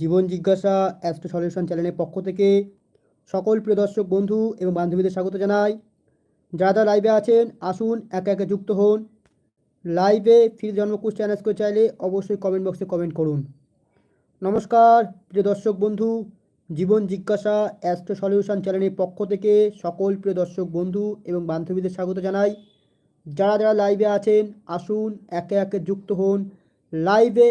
জীবন জিজ্ঞাসা astro solution চ্যানেলের পক্ষ থেকে সকল প্রিয় দর্শক, বন্ধু এবং বান্ধবীদের স্বাগত জানাই। যারা যারা লাইভে আছেন, আসুন, একে একে যুক্ত হন। লাইভে ফ্রি জন্মকুশ চ্যানেল করে চাইলে অবশ্যই কমেন্ট বক্সে কমেন্ট করুন। নমস্কার, প্রিয় দর্শক, বন্ধু। জীবন জিজ্ঞাসা অ্যাস্ট্রো সলিউশন চ্যানেলের পক্ষ থেকে সকল প্রিয় দর্শক, বন্ধু এবং বান্ধবীদের স্বাগত জানাই। যারা যারা লাইভে আছেন, আসুন, একে একে যুক্ত হন। লাইভে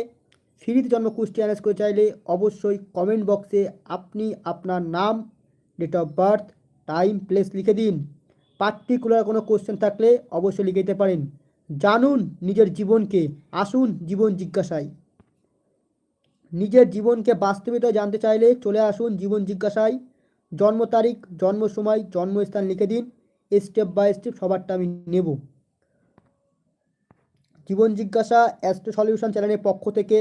ফ্রিতে জন্ম কুষ্টি অ্যারেঞ্জ করে চাইলে অবশ্যই কমেন্ট বক্সে আপনি আপনার নাম date of birth time place লিখে দিন। পার্টিকুলার কোনো কোশ্চেন থাকলে অবশ্যই লিখে দিতে পারেন। জানুন নিজের জীবনকে, আসুন জীবন জিজ্ঞাসায়। নিজের জীবনকে বাস্তবিত জানতে চাইলে চলে আসুন জীবন জিজ্ঞাসায়। জন্ম তারিখ, জন্ম সময়, জন্মস্থান লিখে দিন। স্টেপ বাই স্টেপ সবারটা আমি নেব। জীবন জিজ্ঞাসা অ্যাস্ট্রো সলিউশন চ্যানেলের পক্ষ থেকে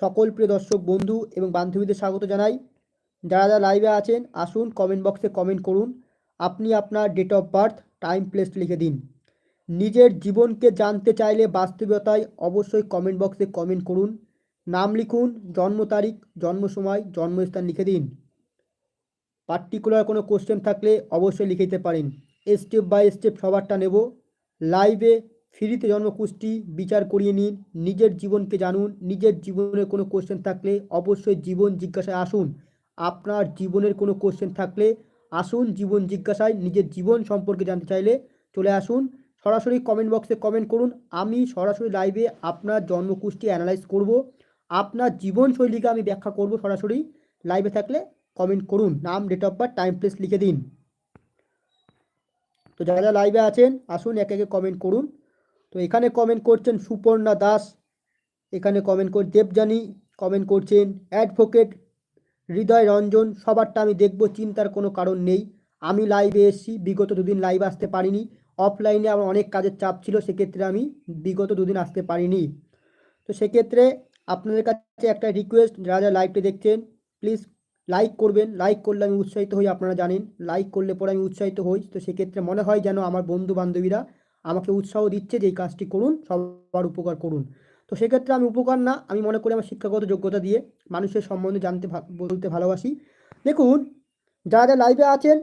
সকল প্রিয় দর্শক, বন্ধু এবং বান্ধবীদের স্বাগত জানাই। যারা যারা লাইভে আছেন, আসুন কমেন্ট বক্সে কমেন্ট করুন। আপনি আপনার date of birth time place লিখে দিন। নিজের জীবনকে জানতে চাইলে বাস্তবতায় অবশ্যই কমেন্ট বক্সে কমেন্ট করুন। নাম লিখুন, জন্ম তারিখ, জন্ম সময়, জন্মস্থান লিখে দিন। পার্টিকুলার কোনো কোশ্চেন থাকলে অবশ্যই লিখে দিতে পারেন। স্টেপ বাই স্টেপ সবারটা নেব। লাইভে ফ্রিতে জন্মকুষ্টি বিচার করিয়ে নিন, নিজের জীবনকে জানুন, নিজের জীবনের কোনো কোশ্চেন থাকলে অবশ্যই জীবন জিজ্ঞাসায় আসুন। আপনার জীবনের কোনো কোশ্চেন থাকলে আসুন জীবন জিজ্ঞাসায়, নিজের জীবন সম্পর্কে জানতে চাইলে চলে আসুন। সরাসরি কমেন্ট বক্সে কমেন্ট করুন। আমি সরাসরি লাইভে আপনার জন্মকুষ্টি অ্যানালাইজ করব। আপনার জীবনশৈলীকে আমি ব্যাখ্যা করব সরাসরি। লাইভে থাকলে কমেন্ট করুন। নাম date of birth time place লিখে দিন। তো যারা যারা লাইভে আছেন, আসুন একে একে কমেন্ট করুন। তো এখানে কমেন্ট করছেন সুপর্ণা দাস, এখানে কমেন্ট কর দেবজানি কমেন্ট করছেন অ্যাডভোকেট হৃদয় রঞ্জন, সবারটা আমি দেখব, চিন্তার কোনো কারণ নেই। আমি লাইভে এসেছি, বিগত দুদিন লাইভ আসতে পারিনি। অফলাইনে আমার অনেক কাজের চাপ ছিল, সেক্ষেত্রে আমি বিগত দুদিন আসতে পারিনি। তো সেক্ষেত্রে আপনাদের কাছে একটা রিকোয়েস্ট যারা যারা লাইভটি দেখছেন প্লিজ লাইক করবেন। লাইক করলে আমি উৎসাহিত হই, আপনারা জানেন। লাইক করলে পরে আমি উৎসাহিত হই। তো সেক্ষেত্রে মনে হয় যেন আমার বন্ধু বান্ধবীরা আমাকে উৎসাহ দিচ্ছে যে এই কাজটি করুন, সবার উপকার করুন। তো সেক্ষেত্রে আমি উপকার না, আমি মনে করি আমার শিক্ষাগত যোগ্যতা দিয়ে মানুষের সম্বন্ধে জানতে বলতে ভালোবাসি। দেখুন, যারা যারা লাইভে আছেন,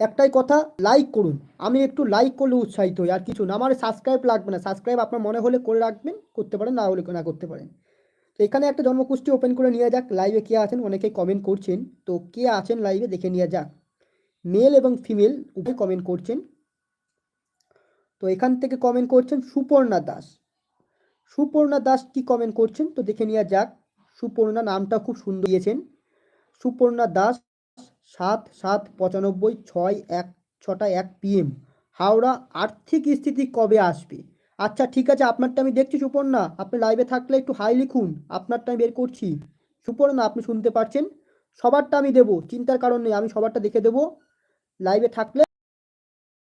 একটাই কথা লাইক করুন। আমি একটু লাইক করলে উৎসাহিত হই, আর কিছু না। আমার সাবস্ক্রাইব লাগবে না। সাবস্ক্রাইব আপনার মনে হলে করে রাখবেন, করতে পারেন, না হলে না করতে পারেন। তো এখানে একটা জন্মকুষ্টি ওপেন করে নিয়ে যাক। লাইভে কে আছেন? অনেকেই কমেন্ট করছেন। তো কে আছেন লাইভে দেখে নিয়ে যাক। মেল এবং ফিমেল উভয় কমেন্ট করছেন। তো এখান থেকে কমেন্ট করছেন সুপর্ণা দাস। সুপর্ণা দাস কি কমেন্ট করছেন? তো দেখে নেওয়া যাক। সুপর্ণা নামটা খুব সুন্দর দিয়েছেন। সুপর্ণা দাস সাত সাত পঁচানব্বই ছয় এক ছটা এক পিএম হাওড়া আর্থিক স্থিতি কবে আসবে? আচ্ছা ঠিক আছে, আপনারটা আমি দেখছি সুপর্ণা। আপনি লাইভে থাকলে একটু হাই লিখুন। আপনারটা আমি বের করছি। সুপর্ণা, আপনি শুনতে পারছেন? সবারটা আমি দেবো, চিন্তার কারণ নেই, আমি সবারটা দেখে দেবো। লাইভে থাকলে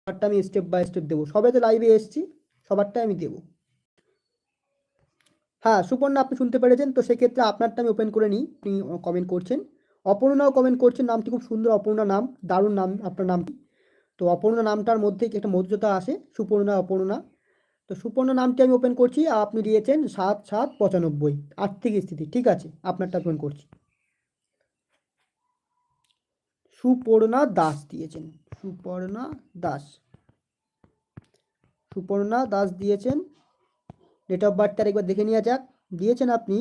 সবারটা আমি স্টেপ বাই স্টেপ দেবো। সবে তো লাইভে এসছি, সবারটাই আমি দেবো। হ্যাঁ সুপর্ণা আপনি শুনতে পেরেছেন, তো সেক্ষেত্রে আপনারটা আমি ওপেন করে নিই। আপনি কমেন্ট করছেন। অপর্ণাও কমেন্ট করছেন, নামটি খুব সুন্দর অপর্ণা নাম, দারুণ নাম, আপনার নামটি। তো অপর্ণা নামটার মধ্যে একটা মধুরতা আসে, সুপর্ণা, অপর্ণা। তো সুপর্ণা নামটি আমি ওপেন করছি আপনি দিয়েছেন সাত সাত পঁচানব্বই, আর্থিক স্থিতি, ঠিক আছে? আপনারটা ওপেন করছি। সুপর্ণা দাস দিয়েছেন। সুপর্ণা দাস। সুপর্ণা দাস দিয়েছেন। ডেট অফ বার্থটা একবার দেখে নেওয়া যাক। দিয়েছেন আপনি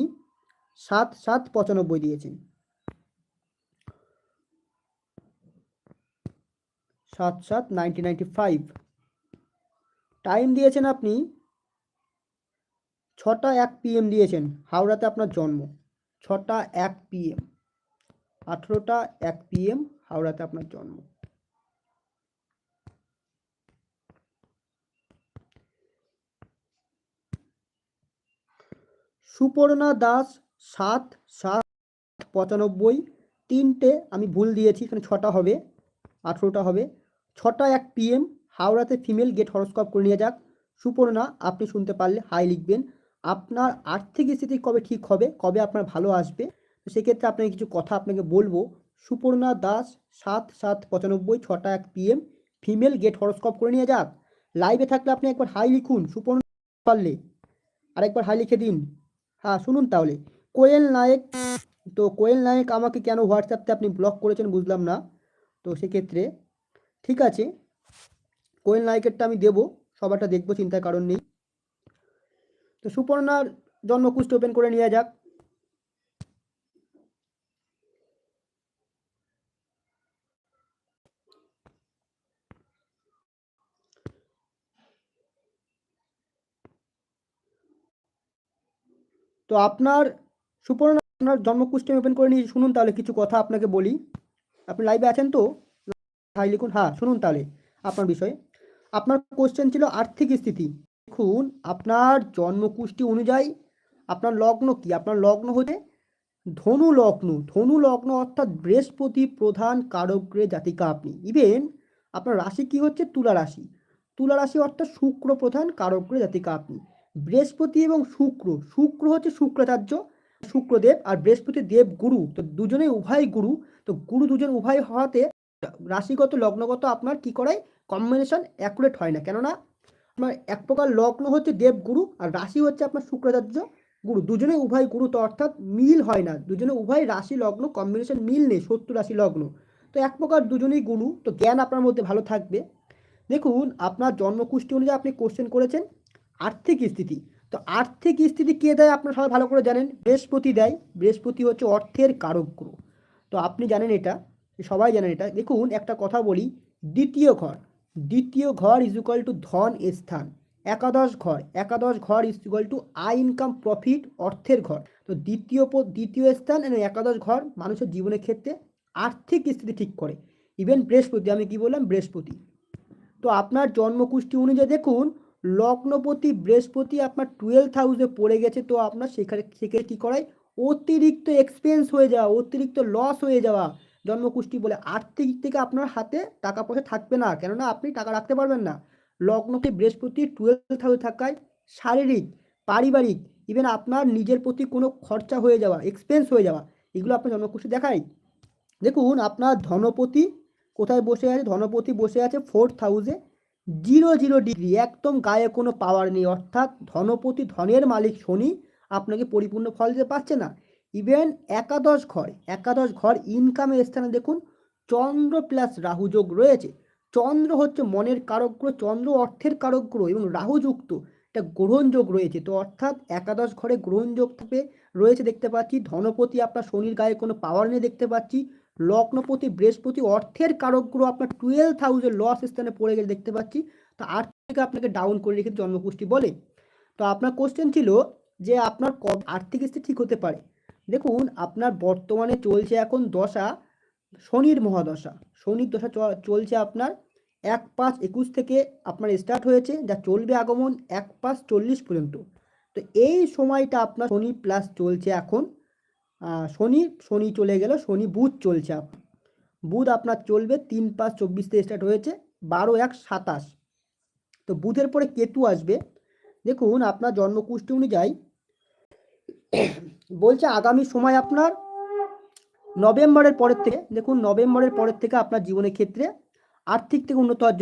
সাত সাত পঁচানব্বই দিয়েছেন। সাত সাত নাইনটিন নাইনটি ফাইভ টাইম দিয়েছেন আপনি ছটা এক পিএম দিয়েছেন। হাওড়াতে আপনার জন্ম। ছটা এক পিএম আঠেরোটা এক পিএম হাওড়াতে আপনার জন্ম। সুপর্ণা দাস সাত সাত, পঁচানব্বই, তিনটে, আমি ভুল দিয়েছি, এখানে ছটা হবে, আঠেরোটা হবে। ছটা এক পিএম হাওড়াতে ফিমেল গেট হরস্কোপ করে নিয়ে যাক। সুপর্ণা, আপনি শুনতে পারলে হাই লিখবেন। আপনার আর্থিক স্থিতি কবে ঠিক হবে? কবে আপনার ভালো আসবে? তো সেক্ষেত্রে আপনাকে কিছু কথা আপনাকে বলব। সুপর্ণা দাস, সাত সাত পঁচানব্বই, ছটা এক পিএম ফিমেল গেট হরস্কোপ করে নিয়ে যাক। লাইভে থাকলে আপনি একবার হাই লিখুন, সুপর্ণা পারলে। আরেকবার হাই লিখে দিন। হ্যাঁ শুনুন তাহলে। কোয়েল নায়েক, তো কোয়েল নায়ক আমাকে কেন হোয়াটসঅ্যাপতে আপনি ব্লক করেছেন বুঝলাম না। তো সেক্ষেত্রে, ঠিক আছে। কোয়েল নায়কেরটা আমি দেবো, সবারটা দেখব, চিন্তার কারণ নেই। তো সুপর্ণার জন্মকুষ্ঠ ওপেন করে নিয়ে যাক। তো আপনার সুপর্ণা, আপনার জন্মকুষ্ঠ ওপেন করে নিয়ে শুনুন তাহলে কিছু কথা আপনাকে বলি। আপনি লাইভে আছেন তো? হাই লিখুন হ্যাঁ শুনুন তাহলে আপনার বিষয়ে। আপনার কোশ্চেন ছিল আর্থিক স্থিতি। দেখুন, আপনার জন্মকুষ্ঠী অনুযায়ী আপনার লগ্ন কি? আপনার লগ্ন হচ্ছে ধনু লগ্ন। ধনু লগ্ন অর্থাৎ বৃহস্পতি প্রধান কারগ্রে জাতিকা আপনি। ইভেন আপনার রাশি কি হচ্ছে? তুলা রাশি। তুলা রাশি অর্থাৎ শুক্র প্রধান কারগ্রে জাতিকা আপনি। বৃহস্পতি এবং শুক্র। শুক্র হচ্ছে শুক্রাচার্য, শুক্রদেব আর বৃহস্পতি দেব গুরু। তো দুজনে উভয় গুরু। তো গুরু দুজন উভয় হওয়াতে রাশিগত, লগ্নগত আপনার কি করায়? কম্বিনেশন অ্যাকুরেট হয় না। কেননা আপনার এক প্রকার লগ্ন হচ্ছে দেব গুরু আর রাশি হচ্ছে আপনার শুক্রাচার্য গুরু। দুজনে উভয় গুরু। তো অর্থাৎ মিল হয় না। দুজনে উভয় রাশি, লগ্ন কম্বিনেশন মিল নেই সত্তর রাশি, লগ্ন। তো এক প্রকার দুজনেই গুরু। তো জ্ঞান আপনার মধ্যে ভালো থাকবে। দেখুন, আপনার জন্মকুষ্ঠী অনুযায়ী আপনি কোশ্চেন করেছেন। আর্থিক স্থিতি। তো আর্থিক স্থিতি কে দেয় আপনারা সবাই ভালো করে জানেন? বৃহস্পতি দেয়। বৃহস্পতি হচ্ছে অর্থের কারক গ্রহ। তো আপনি জানেন এটা, সবাই জানেন এটা। দেখুন, একটা কথা বলি, দ্বিতীয় ঘর। দ্বিতীয় ঘর ইজ ইকুয়াল টু ধন স্থান। একাদশ ঘর। একাদশ ঘর ইজ ইকুয়াল টু আই ইনকাম প্রফিট অর্থের ঘর। তো দ্বিতীয় দ্বিতীয় স্থান এবং একাদশ ঘর মানুষের জীবনের ক্ষেত্রে আর্থিক স্থিতি ঠিক করে। ইভেন বৃহস্পতি, আমি কি বললাম? বৃহস্পতি। তো আপনার জন্মকুষ্ঠী অনুযায়ী দেখুন লগ্নপতি বৃহস্পতি আপনার টুয়েলভ হাউসে পড়ে গেছে, তো আপনার সেখানে সেখানে কী করায়? অতিরিক্ত এক্সপেন্স হয়ে যাওয়া, অতিরিক্ত লস হয়ে যাওয়া। জন্মকুষ্ঠী বলে আর্থিক থেকে আপনার হাতে টাকা পয়সা থাকবে না, কেননা আপনি টাকা রাখতে পারবেন না। লগ্নতে বৃহস্পতি টুয়েলভ হাউসে থাকায় শারীরিক, পারিবারিক ইভেন আপনার নিজের প্রতি কোনো খরচা হয়ে যাওয়া এক্সপেন্স হয়ে যাওয়া, এগুলো আপনার জন্মকুষ্ঠী দেখায়। দেখুন, আপনার ধনপতি কোথায় বসে আছে? ধনপতি বসে আছে ফোর্থ হাউসে জিরো জিরো ডিগ্রি, একদম গায়ে কোনো পাওয়ার নেই। অর্থাৎ ধনপতি, ধনের মালিক শনি আপনাকে পরিপূর্ণ ফল দিতে পারছে না। ইভেন একাদশ ঘর একাদশ ঘর ইনকামের স্থানে দেখুন, চন্দ্র প্লাস রাহু যোগ রয়েছে। চন্দ্র হচ্ছে মনের কারগ্র চন্দ্র অর্থের কারগ্র এবং রাহু যুক্ত একটা গ্রহণযোগ রয়েছে। তো অর্থাৎ একাদশ ঘরে গ্রহণযোগ থাকবে, রয়েছে দেখতে পাচ্ছি। ধনপতি আপনার শনির গায়ে কোনো পাওয়ার নেই দেখতে পাচ্ছি। লগ্নপতি বৃহস্পতি অর্থের কারকগ্র আপনার টুয়েলভ থাউজেন্ড লস স্থানে পড়ে গেলে দেখতে পাচ্ছি। তো আট থেকে আপনাকে ডাউন করে রেখে জন্মপুষ্টি বলে। তো আপনার কোশ্চেন ছিল যে আপনার আর্থিক স্থিতি ঠিক হতে পারে। দেখুন, আপনার বর্তমানে চলছে এখন দশা, শনির মহাদশা। শনির দশা চলছে আপনার এক পাঁচ একুশ থেকে আপনার স্টার্ট হয়েছে, যা চলবে আগমন এক পাঁচ চল্লিশ পর্যন্ত। তো এই সময়টা আপনার শনি প্লাস চলছে এখন। শনি শনি চলে গেল, শনি বুধ চলছে বুধ আপনার চলবে তিন পাঁচ চব্বিশ থেকে স্টার্ট হয়েছে, বারো এক সাতাশ। তো বুধের পরে কেতু আসবে। দেখুন আপনার জন্মকুষ্ঠী অনুযায়ী বলছে আগামী সময় আপনার নভেম্বরের পরের থেকে, দেখুন নভেম্বরের পরের থেকে আপনার জীবনের ক্ষেত্রে আর্থিক থেকে উন্নত হওয়ার